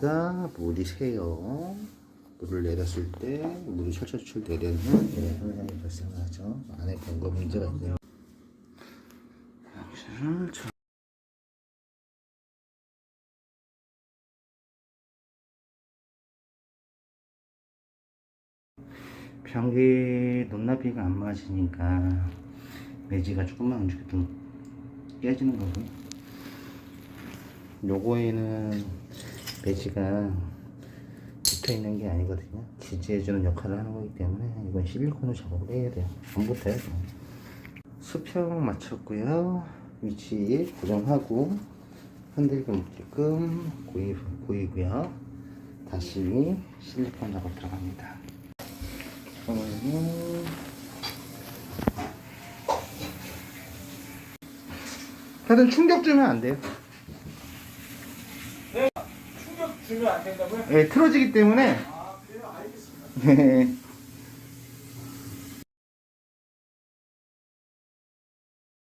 가 물이 새요. 물을 내렸을 때 물이 철철철 내리는 이런 현상이 발생하죠. 안에 뭔가 문제가 있네요. 변기 높낮이가 안 맞으니까 매지가 조금만 움직여도 깨지는 거고요. 요거에는 매지가 붙어 있는 게 아니거든요. 지지해주는 역할을 하는 거기 때문에 이건 실리콘으로 작업을 해야 돼요. 안 붙어요. 수평 맞췄고요. 위치 고정하고 흔들기 못게끔 고이, 고이고요. 다시 실리콘 작업 들어갑니다. 그러면은 하여튼 충격 주면 안 돼요. 주면 안 된다고요? 예, 틀어지기 때문에. 아, 그래요? 알겠습니다. 네.